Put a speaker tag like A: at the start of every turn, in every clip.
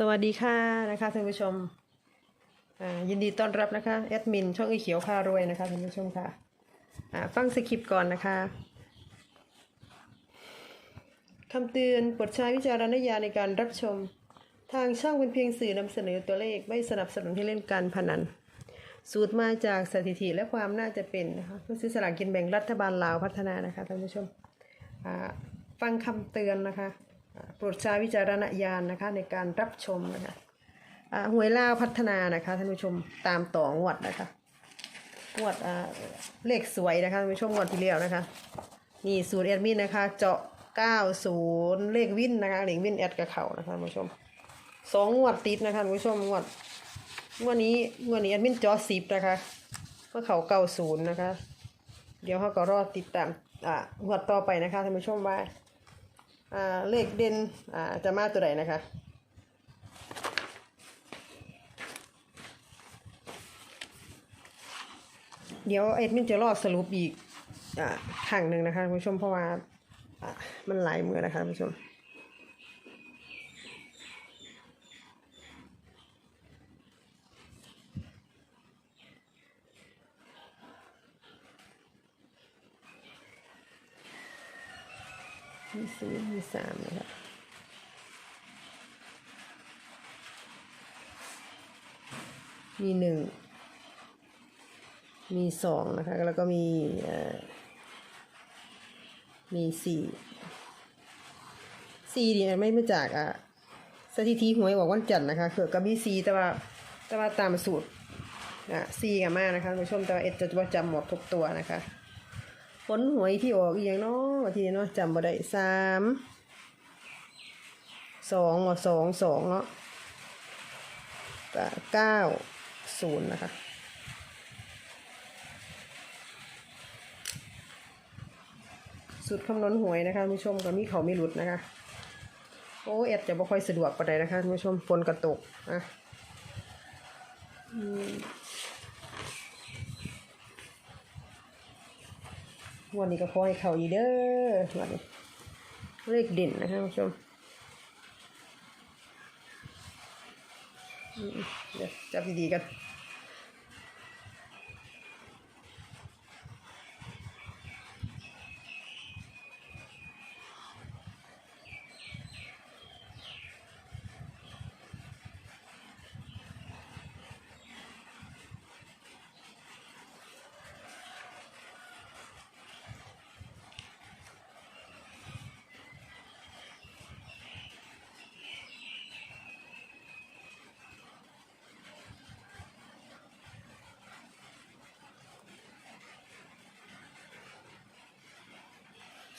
A: สวัสดีค่ะนะคะท่านผู้ชมยินดีต้อนรับนะคะแอดมินช่องไอเขียวพารวยนะคะท่านผู้ชมค่ะฟังสคริปต์ก่อนนะคะคำเตือนโปรดใช้วิจารณญาณในการรับชม ทางช่องเป็นเพียงสื่อนำเสนอตัวเลขไม่สนับสนุนให้เล่นการพนัน สูตรมาจากสถิติและความน่าจะเป็นนะคะเพื่อซื้อสลากกินแบ่งรัฐบาลลาวพัฒนานะคะท่านผู้ชมฟังคำเตือนนะคะ โปรดใช้วิจารณญาณนะคะในการรับชมนะคะอ่าหวยลาวพัฒนานะคะท่านผู้ชมตามต่องวดนะคะงวดอ่าเลขสวยนะคะท่านผู้ชมงวดที่แล้วนะคะนี่สูตรแอดมินนะคะ เจาะ90เลขวินนะคะเลขวินแอดกับเขานะคะท่านผู้ชมสองงวดติดนะคะท่านผู้ชมงวดงวดนี้งวดนี้แอดมินเจอสิบนะคะเมื่อเขาเก้าศูนย์นะคะ เดี๋ยวเขาก็รอติดตามอ่างวดต่อไปนะคะท่านผู้ชมว่า เลขเด่นอ่าจะมาตัวไหนนะคะเดี๋ยวเอ็ดมินจะรอสรุปอีกอ่าครั้งหนึ่งนะคะคุณผู้ชมเพราะว่าอ่ามันหลายมือนะคะคุณผู้ชม มีศูนย์มีสามนะคะมีหนึ่ง มีสองนะคะ แล้วก็มีเอ่อมีสี่สี่เนี่ยไม่มาจากอะสถิติหวยบอกวันจันทร์นะคะคือกับมีสี่แต่ว่าแต่ว่าตามสูตรอะสี่กับมากนะคะคุณผู้ชมแต่ว่าเอ็ดจะว่าจำหมดทุกตัวนะคะ ผลหวยที่ออกอีกอย่างเนาะทีเนาะจำบ่ได้สามสองว่าสองสองเนาะก็เก้าศูนย์นะคะสุดคำนวณหวยนะคะผู้ชมก็มีเขาไม่หลุดนะคะ โอ้แอดจะบ่ค่อยสะดวกปานใดนะคะผู้ชมฝนกระตกอะอืม วันนี้ก็ขอให้เขาอีเด้อวันนี้เลขเด่นนะคะคุณผู้ชมอืมเดี๋ยวจับดีๆกัน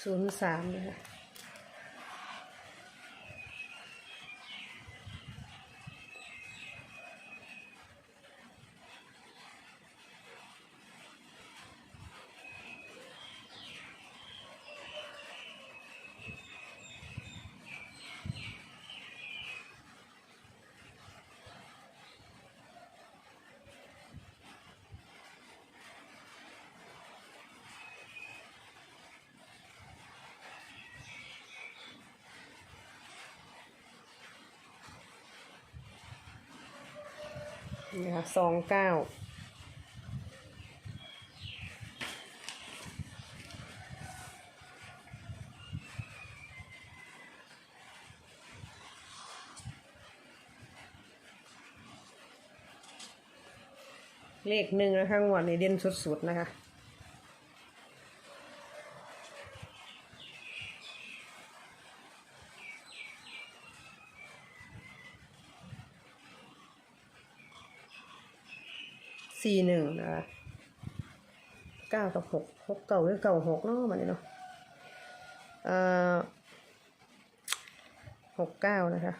A: ศูนย์สามนะคะ นี่ค่ะสองเก้าเลขหนึ่งนะคะงวดนี้เด่นสุดๆนะคะ สี่หนึ่งนะคะเก้ากับหกหกเก่าหรือเก่าหกเนาะมันนี้เนาะเอ่อหกเก้านะคะ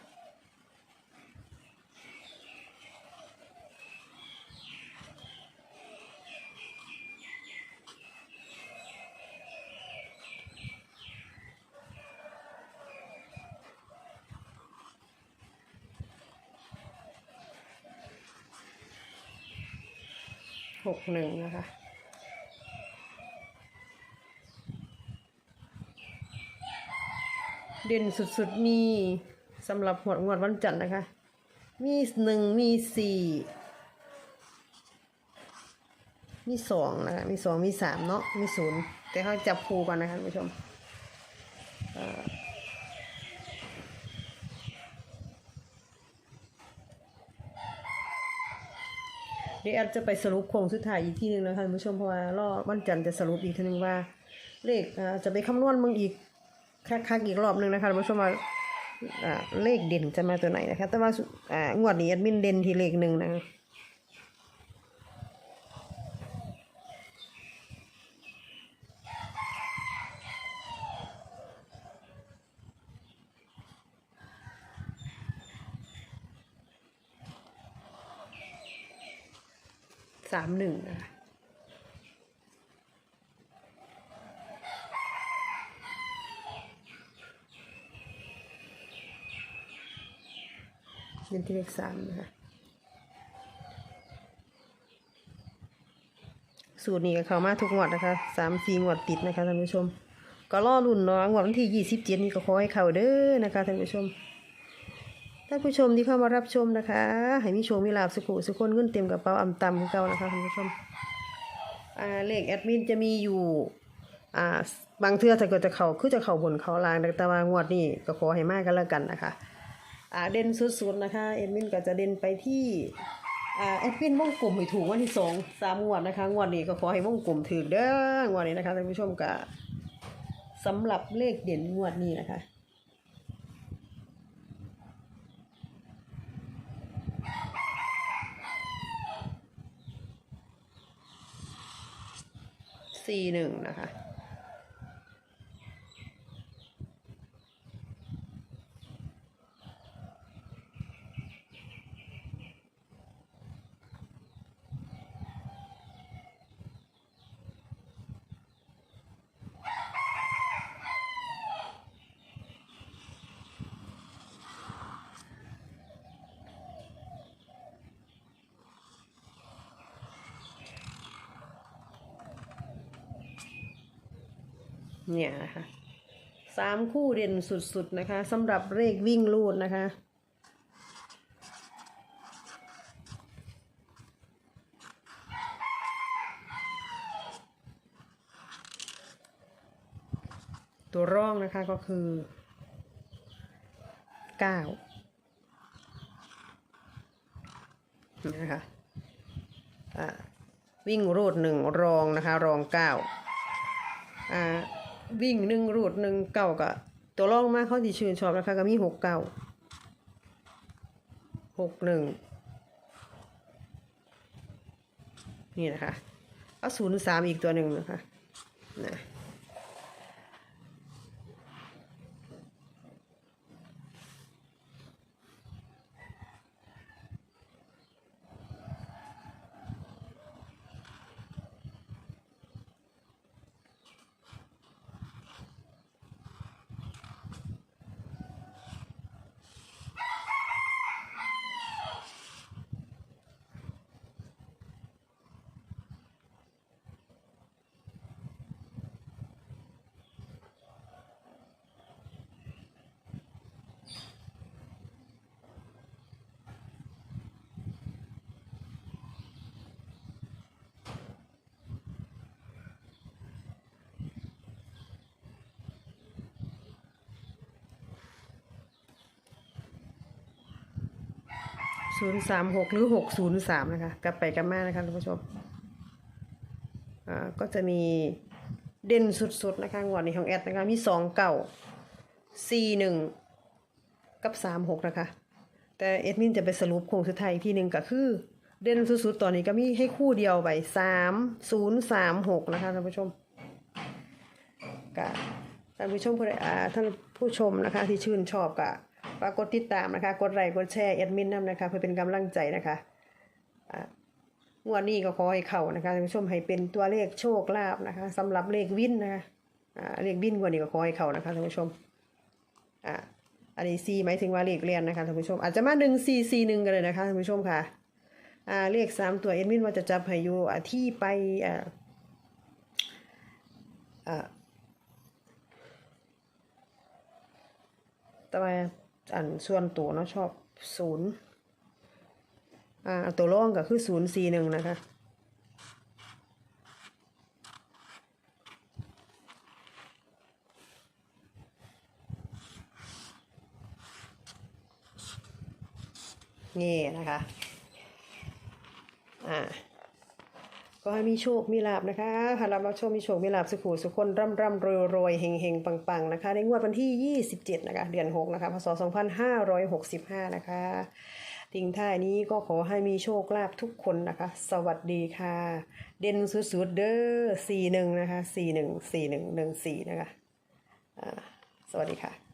A: หกหนึ่งนะคะเด่นสุดๆมีสำหรับหวดงวดวันจันทร์นะคะ มีหนึ่งมีสี่มีสองนะคะมีสองมีสามเนาะมีศูนย์แต่เขาจับคู่ก่อนนะคะท่านผู้ชม เดี๋ยวแอดจะไปสรุปโครงสุดท้ายอีกทีหนึ่งนะคะคุณผู้ชมเพราะว่ารอวันจันทร์จะสรุปอีกทีหนึ่งว่า เลขอ่าจะไปคำนวณมึงอีกคักๆอีกรอบหนึ่งนะคะคุณผู้ชมว่าอ่าเลขเด่นจะมาตัวไหนนะคะ แต่ว่าอ่างวดนี้แอดมินเด่นที่เลขหนึ่งนะคะ สามหนึ่งนะคะเด่นที่เลขสามนะคะสูตรนี้ก็เข้ามาทุกงวดนะคะสามสี่งวดติดนะคะท่านผู้ชม ก็รอรุ่นนาะงวดวันที่ยี่สิบเจ็ดนี้ก็ขอให้เข้าเด้อนะคะท่านผู้ชม ท่านผู้ชมที่เข้ามารับชมนะคะ ให้มีโชคมีลาบสุขุสุขคนเงินเต็มกระเป๋าอ่ำตำของเก่านะคะท่านผู้ชมเลขแอดมินจะมีอยู่บางเทื่อถ้าเกิดจะเขาคือจะเขาบนเขาลางแต่ว่างวดนี้ก็ขอให้มากกันแล้วกันนะคะอ่าเด่นสุดๆนะคะแอดมินก็จะเด่นไปที่อ่าแอดมินวงกลมให้ถูกวันที่สองสามงวดนะคะงวดนี้ก็ขอให้วงกลมถือเด้องวดนี้นะคะท่านผู้ชมก็สำหรับเลขเด่นงวดนี้นะคะ C1 นะคะ เนี่ยนะคะสามคู่เด่นสุดๆนะคะสำหรับเลขวิ่งลูดนะคะ ตัวร่องนะคะก็คือเก้านะคะวิ่งรูดหนึ่งรองนะคะ รองเก้าอ่า วิ่งหนึ่งรูดหนึ่งเก่ากับตัวรองมากเขาที่ชื่นชอบนะคะก็มีหกเก้าหกหนึ่งนี่นะคะเอาศูนย์สามอีกตัวหนึ่งนะคะนะ ศูนย์สามหกหรือหกศูนย์สามนะคะ กลับไปกลับมานะคะท่านผู้ชมอ่าก็จะมีเด่นสุดๆนะคะงวดนี้ของแอดนะคะมีสองเก่าสี่หนึ่งกับสามหกนะคะ แต่เอ็ดมินจะไปสรุปโครงสุดท้ายอีกทีหนึ่งก็คือ เด่นสุดๆตอนนี้ก็มีให้คู่เดียวไปสามศูนย์สามหกนะคะท่านผู้ชมก็ท่านผู้ชมผู้ใดท่านผู้ชมนะคะที่ชื่นชอบก็ ฝากกดติดตามนะคะ กดไลค์กดแชร์แอดมินนำนะคะ เพื่อเป็นกำลังใจนะคะอ่างวดนี้ก็ขอให้เข้านะคะท่านผู้ชมให้เป็นตัวเลขโชคลาภนะคะสำหรับเลขวินนะคะอ่าเลขวินงวดนี้ก็ขอให้เข้านะคะท่านผู้ชมอ่าอันนี้ซีหมายถึงว่าเลขเรียนนะคะท่านผู้ชม อาจจะมาหนึ่งซีซีหนึ่งกันเลยนะคะท่านผู้ชมค่ะอ่าเลขสามตัวเอ็ดมินว่าจะจับให้อยู่ที่ไปอ่าอ่าแต่ว่า อันส่วนตัวเนาะชอบศูนย์อ่าตัวร่องก็คือศูนย์สี่หนึ่งนะคะนี่นะคะ อ่า ก็ให้มีโชค มีลาบนะคะหารับรับโชค มีโชค มีลาบสุขุสุขคนร่ำร่ำรวยรวยเฮงเฮงปังปังนะคะ ในงวดวันที่ 27 นะคะ เดือน 6 นะคะ พศ 2565 นะคะ ทิ้งท้ายนี้ก็ขอให้มีโชคลาภทุกคนนะคะ สวัสดีค่ะ เด่นสุดๆเด้อ41 นะคะ 41 4114 นะคะอ่าสวัสดีค่ะ